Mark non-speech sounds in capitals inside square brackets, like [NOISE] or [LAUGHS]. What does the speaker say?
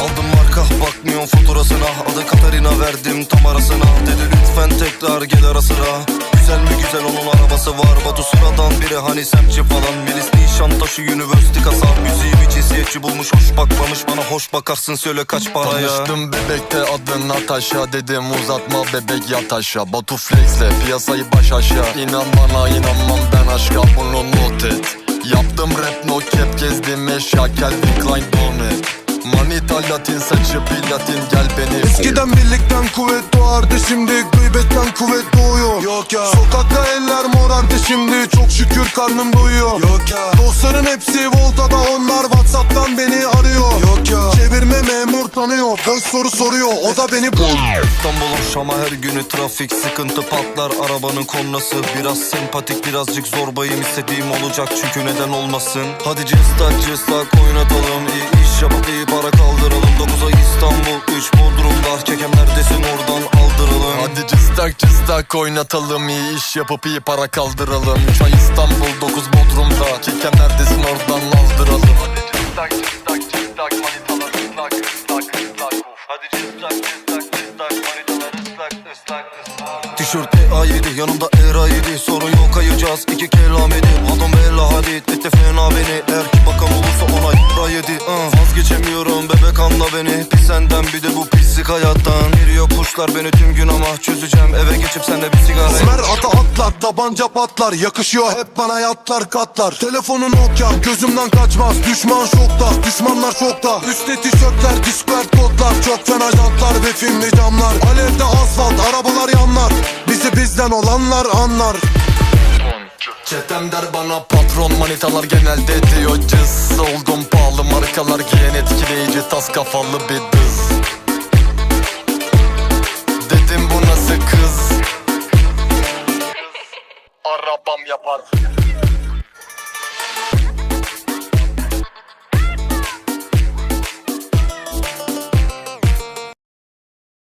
Aldım marka bakmıyorum faturasına. Adı Katarina verdim tam arasına. Dedi lütfen tekrar gel ara sıra. Güzel mi güzel onun arabası var. Batu sıradan biri hani semçi falan. Melis nişan Nişantaşı University kasa. Müziği bir cinsiyetçi bulmuş hoş bakmamış. Bana hoş bakarsın söyle kaç paraya. Tanıştım bebekte adın Natasha. Dedim uzatma bebek yat aşağı. Batu flexle piyasayı baş aşağı. İnan bana inanmam ben aşka bunu not et. Yaptım rap no cap gezdim eşya Calvin Klein donet Manita latin saçı platin gel beni Eskiden birlikten kuvvet doğardı şimdi gıybetten kuvvet doğuyor. Yok ya. Sokakta eller morardı şimdi çok şükür karnım doyuyor. Yok ya. Dostların hepsi Volta'da tanıyor Boş soru soruyor o da beni bul. İstanbul'un Şam'a her günü trafik sıkıntı patlar Arabanın kornası. Biraz sempatik birazcık zorbayım istediğim olacak çünkü neden olmasın? Hadi cıstak cıstak oynatalım iyi iş yapıp iyi para kaldıralım. 9'a İstanbul 3 Bodrum'da Kekem neredesin oradan aldıralım. Hadi cıstak cıstak oynatalım iyi iş yapıp iyi para kaldıralım. 3 ay İstanbul 9 Bodrum'da Kekem neredesin oradan aldıralım Cıstak cıstak cıstak manitalar Tişört A7 yanımda ERA7 Sorun yok ayacağız iki kelam edin. Adam bella hadi etti fena beni. Eğer ki beni. Pis senden bir de bu pislik hayattan. Geliyor kuşlar beni tüm gün ama Çözeceğim. Eve geçip senle bir sigara Esmer ata atlar tabanca patlar. Yakışıyor hep bana yatlar katlar. Telefonu Nokia gözümden kaçmaz. Düşman şokta düşmanlar şokta. Üstte tişörtler discord kodlar Çok fena jantlar ve filmli camlar. Alevde asfalt arabalar yanlar. Bizi bizden olanlar anlar Çetem der bana patron manitalar genelde diyor cız. Oldum pahalı markalar giyen etkileyici tas kafalı bir dız Dedim bu nasıl kız? [LAUGHS] Arabam yapar